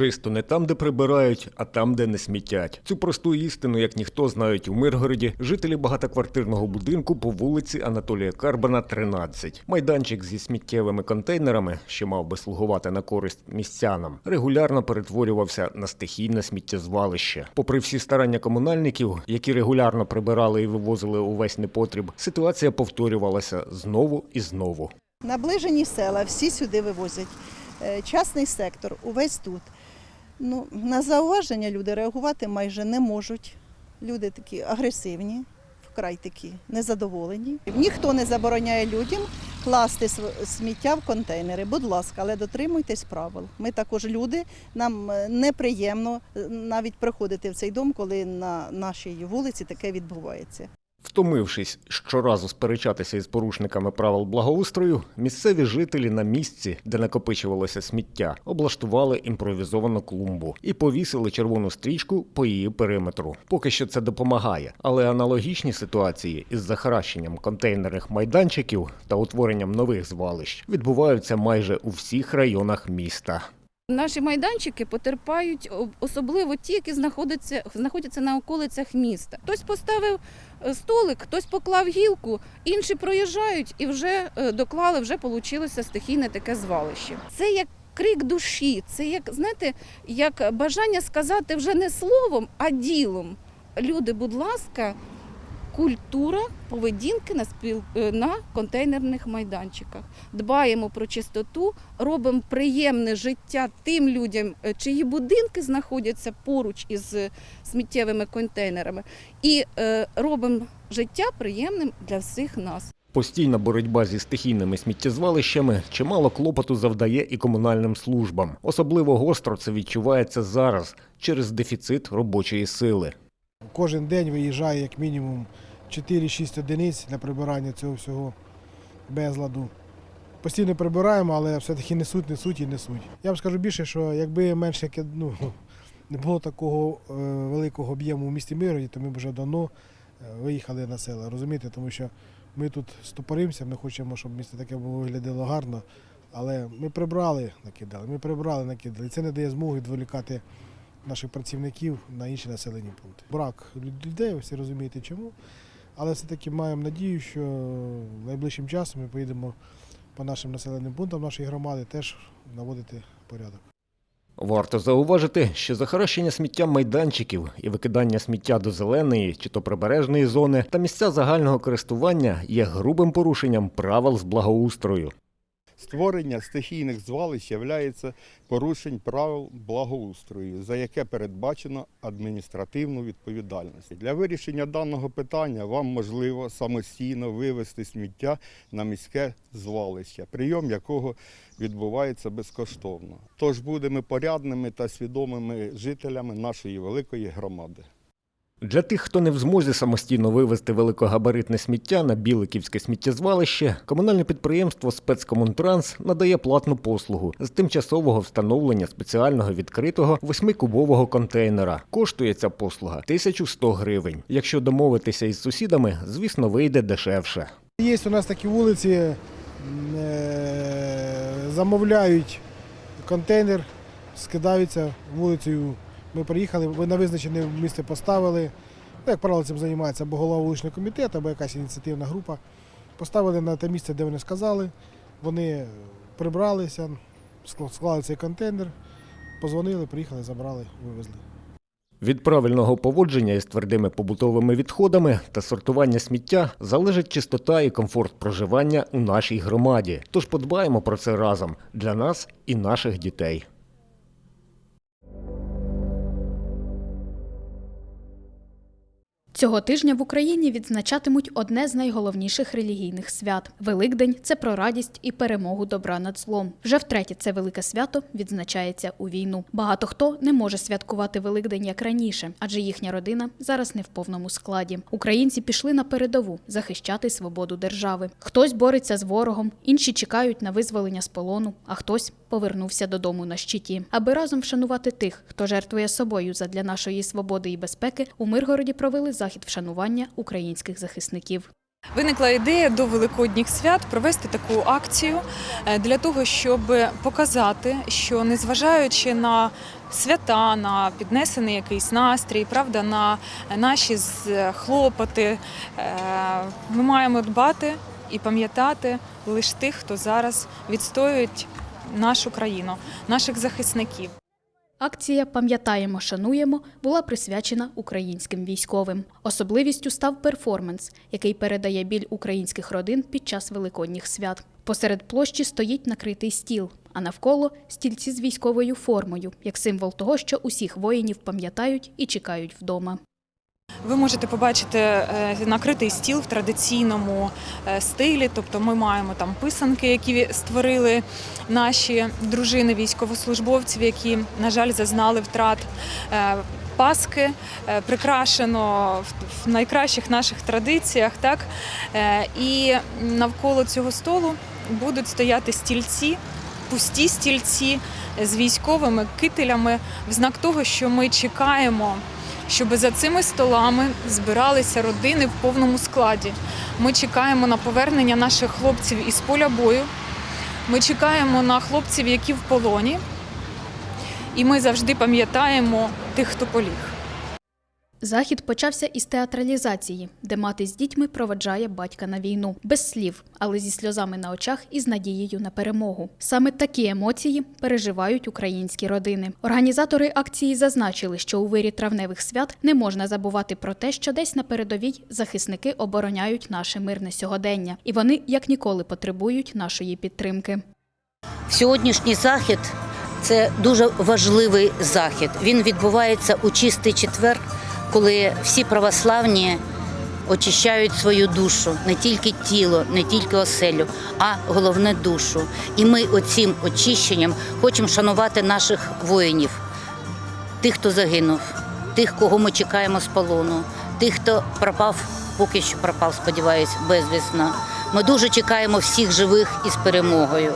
Чисто не там, де прибирають, а там, де не смітять. Цю просту істину, як ніхто знають у Миргороді, жителі багатоквартирного будинку по вулиці Анатолія Карбана, 13. Майданчик зі сміттєвими контейнерами, що мав би слугувати на користь містянам, регулярно перетворювався на стихійне сміттєзвалище. Попри всі старання комунальників, які регулярно прибирали і вивозили увесь непотріб, ситуація повторювалася знову і знову. Наближені села всі сюди вивозять. Е, Частний сектор увесь тут. Ну, на зауваження люди реагувати майже не можуть. Люди такі агресивні, вкрай такі незадоволені. Ніхто не забороняє людям класти сміття в контейнери. Будь ласка, але дотримуйтесь правил. Ми також люди, нам е, неприємно е, навіть приходити в цей дом, коли на нашій вулиці таке відбувається. Втомившись щоразу сперечатися із порушниками правил благоустрою, місцеві жителі на місці, де накопичувалося сміття, облаштували імпровізовану клумбу і повісили червону стрічку по її периметру. Поки що це допомагає, але аналогічні ситуації із захаращенням контейнерних майданчиків та утворенням нових звалищ відбуваються майже у всіх районах міста. Наші майданчики потерпають особливо ті, які знаходяться, знаходяться на околицях міста. Хтось поставив е, столик, хтось поклав гілку, інші проїжджають і вже е, доклали, вже вийшло стихійне таке звалище. Це як крик душі, це як знаєте, як бажання сказати вже не словом, а ділом. Люди, будь ласка, культура поведінки на спіл е, на контейнерних майданчиках. Дбаємо про чистоту, робимо приємне життя тим людям, е, чиї будинки знаходяться поруч із е, сміттєвими контейнерами, і е, робимо життя приємним для всіх нас. Постійна боротьба зі стихійними сміттєзвалищами чимало клопоту завдає і комунальним службам. Особливо гостро це відчувається зараз через дефіцит робочої сили. Кожен день виїжджає як мінімум 4-6 одиниць для прибирання цього всього безладу. Постійно прибираємо, але все-таки несуть, несуть і несуть. Я вам скажу більше, що якби менше ну, не було такого е, великого об'єму в місті Мироді, то ми б вже давно е, виїхали на села. Розумієте, тому що ми тут стопоримося, ми хочемо, щоб місто таке було виглядало гарно. Але ми прибрали, накидали, ми прибрали, накидали. Це не дає змоги відволікати наших працівників на інші населені пункти. Брак людей, всі розумієте чому. Але все-таки маємо надію, що найближчим часом ми поїдемо по нашим населеним пунктам нашої громади теж наводити порядок. Варто зауважити, що захаращення сміття майданчиків і викидання сміття до зеленої чи то прибережної зони та місця загального користування є грубим порушенням правил з благоустрою. Створення стихійних звалищ є порушень правил благоустрою, за яке передбачено адміністративну відповідальність. Для вирішення даного питання вам можливо самостійно вивезти сміття на міське звалище, прийом якого відбувається безкоштовно. Тож будемо порядними та свідомими жителями нашої великої громади. Для тих, хто не в змозі самостійно вивезти великогабаритне сміття на Біликівське сміттєзвалище, комунальне підприємство Спецкомунтранс надає платну послугу з тимчасового встановлення спеціального відкритого восьмикубового контейнера. Коштує ця послуга 1100 гривень. Якщо домовитися із сусідами, звісно, вийде дешевше. Є у нас такі вулиці, е, замовляють контейнер, скидаються вулицею. Ми приїхали, на визначене місце поставили. Ну, як правило, цим займається або голова вуличного комітету, або якась ініціативна група. Поставили на те місце, де вони сказали. Вони прибралися, склали цей контейнер, позвонили, приїхали, забрали, вивезли. Від правильного поводження із твердими побутовими відходами та сортування сміття залежить чистота і комфорт проживання у нашій громаді. Тож подбаємо про це разом для нас і наших дітей. Цього тижня в Україні відзначатимуть одне з найголовніших релігійних свят. Великдень це про радість і перемогу добра над злом. Вже втретє це велике свято відзначається у війну. Багато хто не може святкувати Великдень як раніше, адже їхня родина зараз не в повному складі. Українці пішли на передову захищати свободу держави. Хтось бореться з ворогом, інші чекають на визволення з полону, а хтось повернувся додому на щиті. Аби разом вшанувати тих, хто жертвує собою задля нашої свободи і безпеки, у Миргороді провели захід вшанування українських захисників. Виникла ідея до великодніх свят провести таку акцію е, для того, щоб показати, що незважаючи на свята, на піднесений якийсь настрій, правда, на наші хлопоти, е, ми маємо дбати і пам'ятати лише тих, хто зараз відстоюють нашу країну, наших захисників. Акція Пам'ятаємо, шануємо була присвячена українським військовим. Особливістю став перформанс, який передає біль українських родин під час великодніх свят. Посеред площі стоїть накритий стіл, а навколо стільці з військовою формою, як символ того, що усіх воїнів пам'ятають і чекають вдома. Ви можете побачити е, накритий стіл в традиційному е, стилі. Тобто ми маємо там писанки, які створили наші дружини військовослужбовців, які, на жаль, зазнали втрат. Е, Паски прикрашено в- найкращих наших традиціях, так і навколо цього столу будуть стояти стільці, пусті стільці з військовими кителями, в знак того, що ми чекаємо щоб за цими столами збиралися родини в повному складі. Ми чекаємо на повернення наших хлопців із поля бою. Ми чекаємо на хлопців, які в полоні. І ми завжди пам'ятаємо тих, хто поліг. Захід почався із театралізації, де мати з дітьми проведжає батька на війну без слів, але зі сльозами на очах і з надією на перемогу. Саме такі емоції переживають українські родини. Організатори акції зазначили, що у вирі травневих свят не можна забувати про те, що десь на передовій захисники обороняють наше мирне сьогодення, і вони як ніколи потребують нашої підтримки. Сьогоднішній захід це дуже важливий захід. Він відбувається у чистий четвер, коли всі православні очищають свою душу, не тільки тіло, не тільки оселю, а головне душу. І ми оцим очищенням хочемо шанувати наших воїнів, тих, хто загинув, тих, кого ми чекаємо з полону, тих, хто пропав, поки що пропав, сподіваюсь, безвісно. Ми дуже чекаємо всіх живих із перемогою.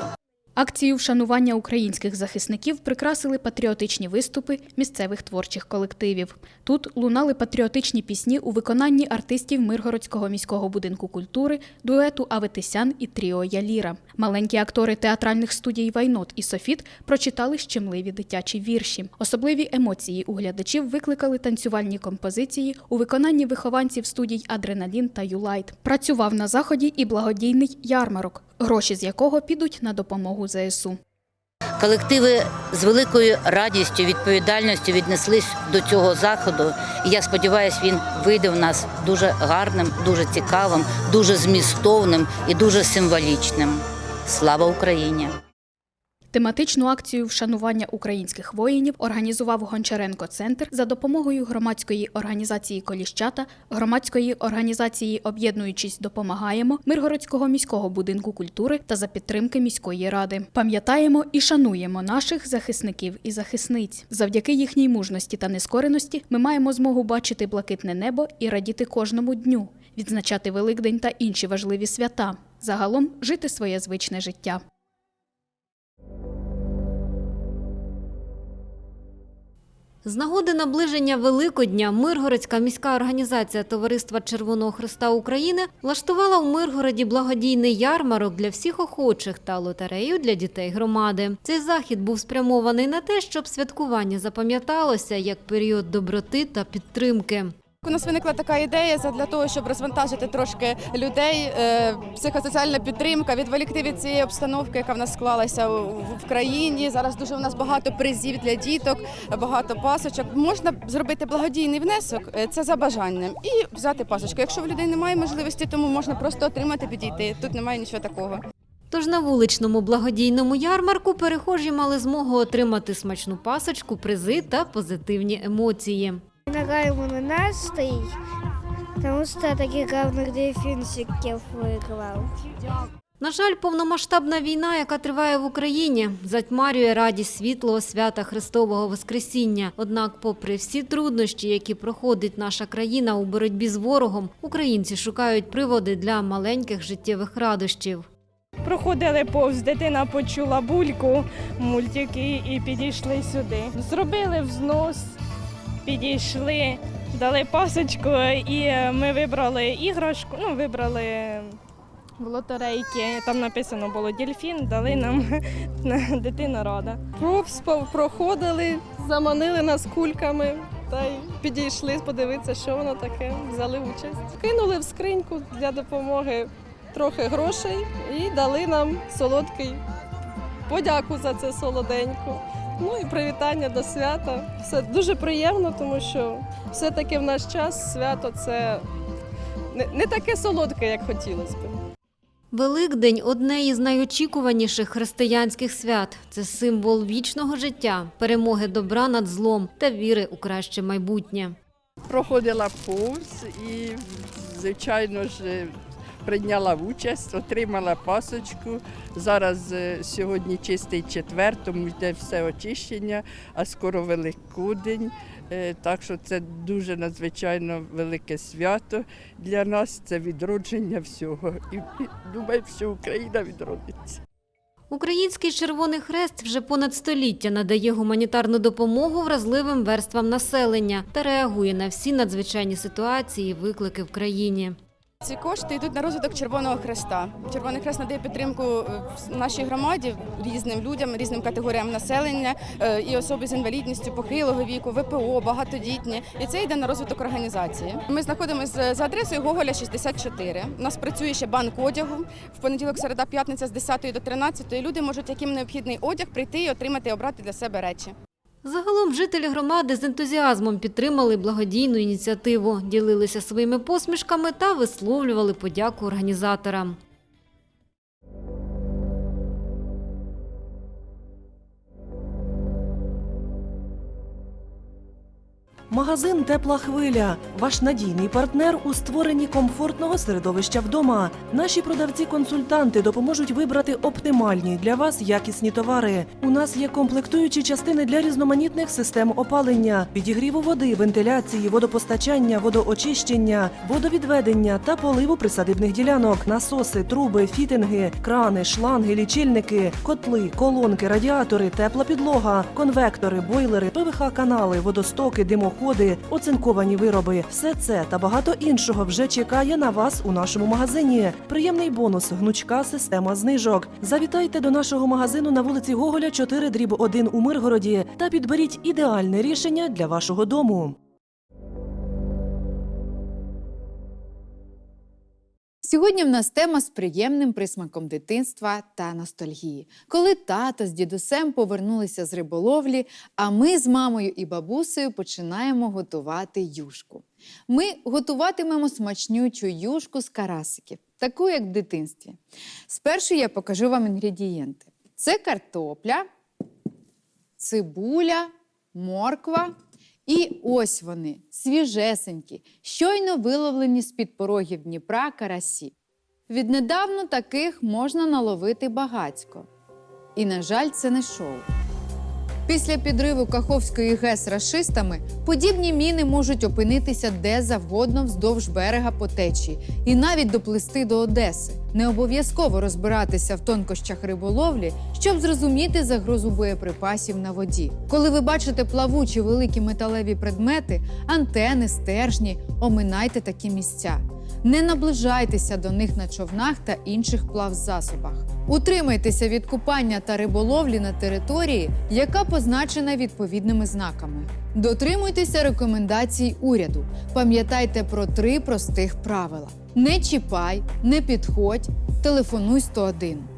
Акцію вшанування українських захисників прикрасили патріотичні виступи місцевих творчих колективів. Тут лунали патріотичні пісні у виконанні артистів Миргородського міського будинку культури, дуету Аветисян і Тріо Яліра. Маленькі актори театральних студій Вайнот і Софіт прочитали щемливі дитячі вірші. Особливі емоції у глядачів викликали танцювальні композиції у виконанні вихованців студій Адреналін та Юлайт. Працював на заході і благодійний ярмарок, гроші з якого підуть на допомогу ЗСУ. Колективи з великою радістю, відповідальністю віднеслись до цього заходу. І я сподіваюся, він вийде в нас дуже гарним, дуже цікавим, дуже змістовним і дуже символічним. Слава Україні! Тематичну акцію вшанування українських воїнів організував Гончаренко Центр за допомогою громадської організації Коліщата, громадської організації Об'єднуючись, допомагаємо Миргородського міського будинку культури та за підтримки міської ради. Пам'ятаємо і шануємо наших захисників і захисниць. Завдяки їхній мужності та нескореності ми маємо змогу бачити блакитне небо і радіти кожному дню, відзначати Великдень та інші важливі свята. Загалом жити своє звичне життя. З нагоди наближення Великодня Миргородська міська організація Товариства Червоного Христа України влаштувала у Миргороді благодійний ярмарок для всіх охочих та лотерею для дітей громади. Цей захід був спрямований на те, щоб святкування запам'яталося як період доброти та підтримки. У нас виникла така ідея для того, щоб розвантажити трошки людей. е, Психосоціальна підтримка, відволікти від цієї обстановки, яка в нас склалася в країні. Зараз дуже у нас багато призів для діток, багато пасочок. Можна зробити благодійний внесок, е, це за бажанням, і взяти пасочку. Якщо в людей немає можливості, тому можна просто отримати, підійти. Тут немає нічого такого. Тож на вуличному благодійному ярмарку перехожі мали змогу отримати смачну пасочку, призи та позитивні емоції. Нагаємо на настрій, Тому що таких гарних дельфінчиків виклав. На жаль, повномасштабна війна, яка триває в Україні, затьмарює радість світлого свята Христового Воскресіння. Однак, попри всі труднощі, які проходить наша країна у боротьбі з ворогом, українці шукають приводи для маленьких життєвих радощів. Проходили повз, дитина почула бульку, мультики і підійшли сюди. Зробили взнос, підійшли, дали пасочку, і ми вибрали іграшку. Ну, вибрали в лотерейки. Там написано було дельфін, дали нам дитина рада. Повз проходили, заманили нас кульками та й підійшли подивитися, що воно таке. Взяли участь. Кинули в скриньку для допомоги трохи грошей і дали нам солодкий подяку за це солоденько. Ну і привітання до свята. Все дуже приємно, тому що все-таки в наш час свято це не, не таке солодке, як хотілося б. Великдень одне із найочікуваніших християнських свят. Це символ вічного життя, перемоги добра над злом та віри у краще майбутнє. проходила повз і, звичайно ж, прийняла участь, отримала пасочку. Зараз е, сьогодні чистий четвер, тому йде все очищення, а скоро Великодень. Е, Так що це дуже надзвичайно велике свято для нас. Це відродження всього. І, думаю, що Україна відродиться. Український Червоний Хрест вже понад століття надає гуманітарну допомогу вразливим верствам населення та реагує на всі надзвичайні ситуації і виклики в країні. Ці кошти йдуть на розвиток Червоного Хреста. Червоний Хрест надає підтримку е, нашій громаді різним людям, різним категоріям населення е, і особи з інвалідністю, похилого віку, ВПО, багатодітні. І це йде на розвиток організації. Ми знаходимося за адресою Гоголя 64. У нас працює ще банк одягу. В понеділок, середа, п'ятниця з 10 до 13. Люди можуть, яким необхідний одяг, прийти і отримати, обрати для себе речі. Загалом жителі громади з ентузіазмом підтримали благодійну ініціативу, ділилися своїми посмішками та висловлювали подяку організаторам. Магазин Тепла хвиля ваш надійний партнер у створенні комфортного середовища вдома. Наші продавці-консультанти допоможуть вибрати оптимальні для вас якісні товари. У нас є комплектуючі частини для різноманітних систем опалення, підігріву води, вентиляції, водопостачання, водоочищення, водовідведення та поливу присадибних ділянок, насоси, труби, фітинги, крани, шланги, лічильники, котли, колонки, радіатори, тепла підлога, конвектори, бойлери, ПВХ-канали, водостоки, димоходи, оцинковані вироби. Все це та багато іншого вже чекає на вас у нашому магазині. Приємний бонус гнучка система знижок. Завітайте до нашого магазину на вулиці Гоголя 4 дріб 1 у Миргороді та підберіть ідеальне рішення для вашого дому. Сьогодні в нас тема з приємним присмаком дитинства та ностальгії, коли тато з дідусем повернулися з риболовлі, а ми з мамою і бабусею починаємо готувати юшку. Ми готуватимемо смачнючу юшку з карасиків, таку як в дитинстві. Спершу я покажу вам інгредієнти: це картопля, цибуля, морква. І ось вони, свіжесенькі, щойно виловлені з-під порогів Дніпра карасі. Віднедавно таких можна наловити багацько. І, на жаль, це не шоу. Після підриву Каховської ГЕС рашистами подібні міни можуть опинитися де завгодно вздовж берега по течії і навіть доплисти до Одеси. Не обов'язково розбиратися в тонкощах риболовлі, щоб зрозуміти загрозу боєприпасів на воді. Коли ви бачите плавучі великі металеві предмети, антени, стержні, оминайте такі місця. Не наближайтеся до них на човнах та інших плавзасобах. Утримайтеся від купання та риболовлі на території, яка позначена відповідними знаками. Дотримуйтеся рекомендацій уряду. Пам'ятайте про три простих правила: не чіпай, не підходь, телефонуй 101.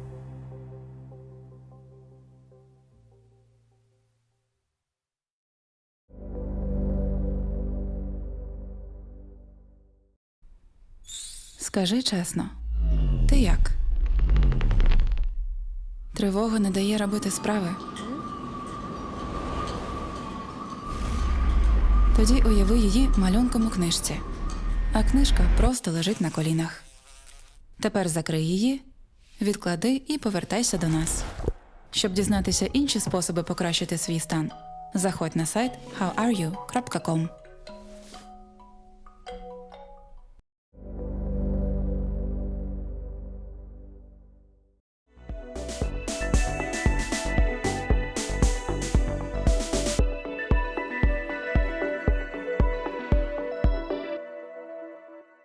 Скажи чесно, ти як? Тривога не дає робити справи. Тоді уяви її малюнком у книжці. а книжка просто лежить на колінах. Тепер закрий її, відклади і повертайся до нас. Щоб дізнатися інші способи покращити свій стан, заходь на сайт howareyu.com.